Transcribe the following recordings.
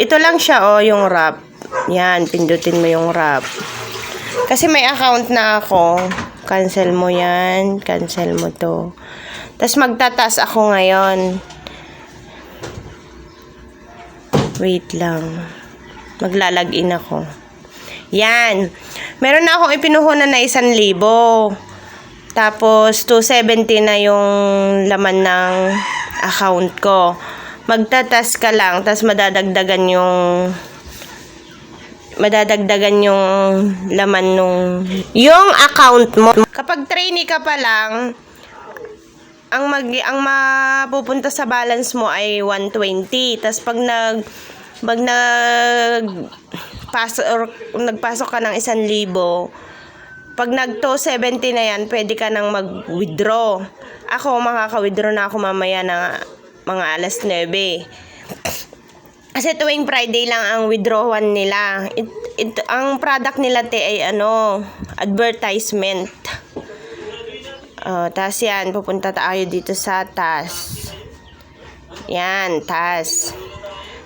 ito lang siya, oh, yung wrap. Yan, pindutin mo yung wrap. Kasi may account na ako. Cancel mo yan. Cancel mo to. Tapos magtatas ako ngayon. Wait lang. Maglalagin ako. Yan. Meron na akong ipinuhunan na isang libo. Tapos, 270 na yung laman ng account ko. Magtatas ka lang, tapos madadagdagan yung madadagdagan yung laman nung yung account mo. Kapag trainee ka pa lang, ang mag ang mapupunta sa balance mo ay 120. Tapos pag nag pag nag or nagpasok ka ng 1,000, pag nag 270 na yan, pwede ka nang mag-withdraw. Ako, makaka-withdraw na ako mamaya ng mga alas 9. Kasi tuwing Friday lang ang withdrawal nila. It, it, ang product nila te ay ano, advertisement. Uh, tas yan, pupunta tayo dito sa task. Yan, task.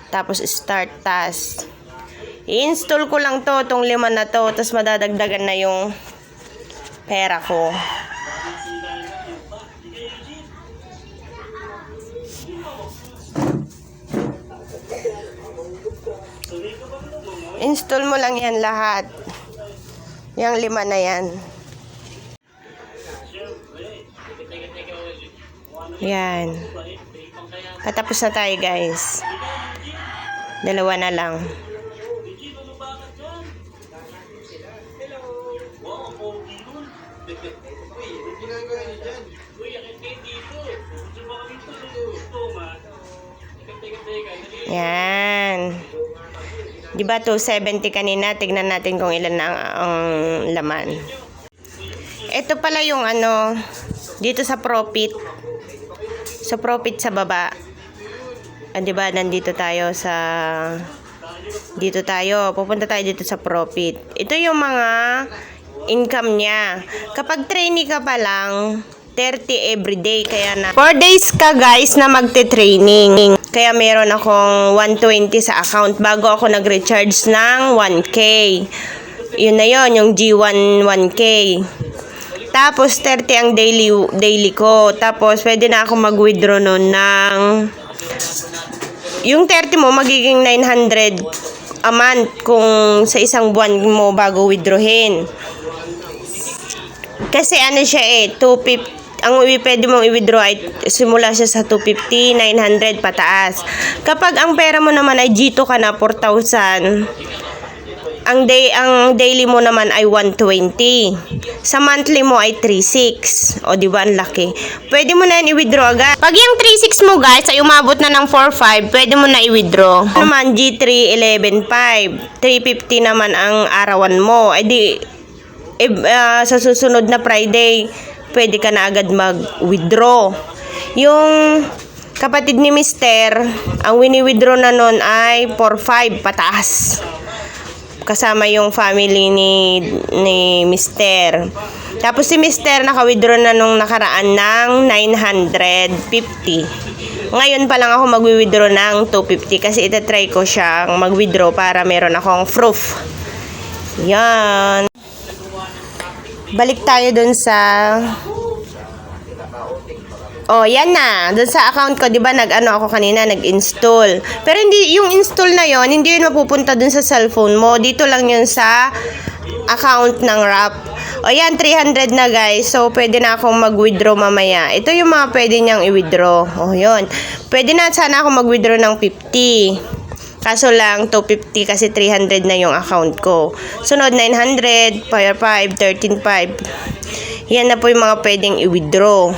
Tapos start task. I-install ko lang to, tong lima na to, tapos madadagdagan na yung pera ko. Install mo lang yan lahat. Yung lima na yan. Yan. Patapos na tayo guys. Dalawa na lang. Yan. Di ba 270 kanina? Tignan natin kung ilan na ang, ang laman. Ito pala yung ano, dito sa profit. Sa profit sa baba. Ah, di ba nandito tayo sa dito tayo. Pupunta tayo dito sa profit. Ito yung mga income niya. Kapag trainee ka pa lang, 30 everyday. Kaya na 4 days ka guys na magte-training. Kaya meron akong 120 sa account bago ako nag-recharge ng 1K. Yun na yun, yung G1 1K. Tapos 30 ang daily daily ko. Tapos pwede na ako mag-withdraw nun ng yung 30 mo magiging 900 a month kung sa isang buwan mo bago withdrawin. Kasi ano siya eh, 250 ang pwede mong i-withdraw ay simula siya sa 250, 900 pataas. Kapag ang pera mo naman ay G2 ka na 4,000, ang day ang daily mo naman ay 120. Sa monthly mo ay 36. O di ba ang laki? Pwede mo na yan i-withdraw agad. Pag yung 36 mo guys ay umabot na ng 45, pwede mo na i-withdraw. Naman G3 11.5. 350 naman ang arawan mo. Ay di eh, ah, sa susunod na Friday, pwede ka na agad mag-withdraw. Yung kapatid ni Mister, ang wini-withdraw na nun ay 4-5 pataas. Kasama yung family ni, ni Mister. Tapos si Mister naka-withdraw na nung nakaraan ng 950. Ngayon pa lang ako mag-withdraw ng 250 kasi itatry ko siyang mag-withdraw para meron akong proof. Yan. Balik tayo dun sa Oh, yan na. Doon sa account ko, 'di ba, nag-ano ako kanina, nag-install. Pero hindi yung install na 'yon, hindi 'yun mapupunta dun sa cellphone mo. Dito lang 'yun sa account ng RAP. O yan, 300 na guys. So, pwede na akong mag-withdraw mamaya. Ito yung mga pwede niyang i-withdraw. O, yun. Pwede na sana ako mag-withdraw ng 50. Kaso lang, 250 kasi 300 na yung account ko. Sunod, 900, Fire 5, 13.5. Yan na po yung mga pwedeng i-withdraw.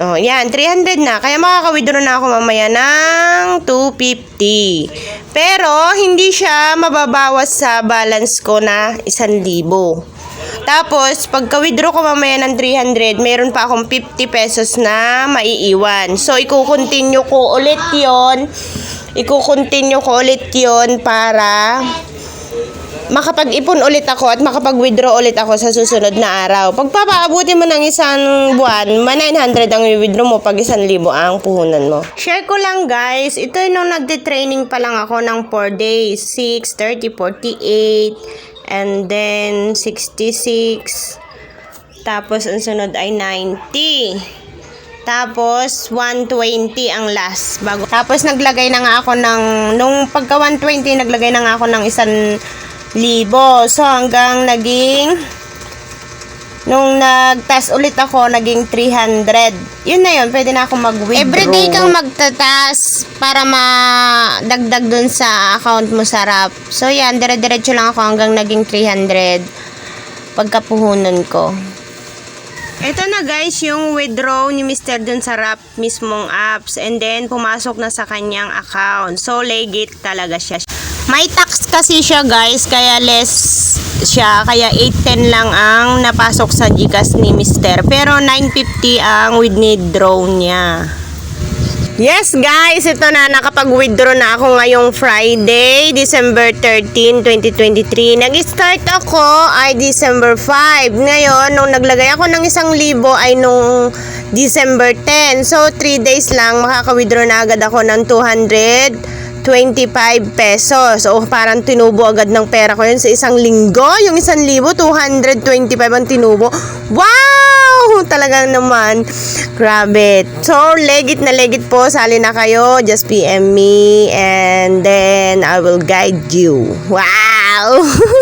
Oh, yan, 300 na. Kaya makaka-withdraw na ako mamaya ng 250. Pero, hindi siya mababawas sa balance ko na 1,000. Tapos, pagka-withdraw ko mamaya ng 300, meron pa akong 50 pesos na maiiwan. So, iko-continue ko ulit yon Iko-continue ko ulit yon para makapag-ipon ulit ako at makapag-withdraw ulit ako sa susunod na araw. Pagpapaabuti mo ng isang buwan, ma 900 ang i-withdraw mo pag isang libo ang puhunan mo. Share ko lang guys, ito yung nung nagde-training pa lang ako ng 4 days. 6, 30, 48, and then 66. Tapos ang sunod ay 90. Tapos, 120 ang last. Bago. Tapos, naglagay na nga ako ng, nung pagka 120, naglagay na nga ako ng isang libo. So, hanggang naging, nung nagtas ulit ako, naging 300. Yun na yun, pwede na ako mag-withdraw. Everyday kang magtatas para madagdag dun sa account mo sa RAP. So, yan, dire-diretso lang ako hanggang naging 300 pagkapuhunan ko. Ito na guys, yung withdraw ni Mr. dun sa RAP mismong apps and then pumasok na sa kanyang account. So legit talaga siya. May tax kasi siya guys, kaya less siya. Kaya 810 lang ang napasok sa Gcash ni Mr. Pero 950 ang withdraw niya. Yes guys, ito na nakapag-withdraw na ako ngayong Friday, December 13, 2023. Nag-start ako ay December 5. Ngayon, nung naglagay ako ng isang libo ay nung December 10. So, 3 days lang makaka-withdraw na agad ako ng 225 pesos. O parang tinubo agad ng pera ko yun sa isang linggo. Yung isang libo, 225 ang tinubo. Wow! Talagang naman. Grabe. So, legit na legit po. Sali na kayo. Just PM me and then I will guide you. Wow!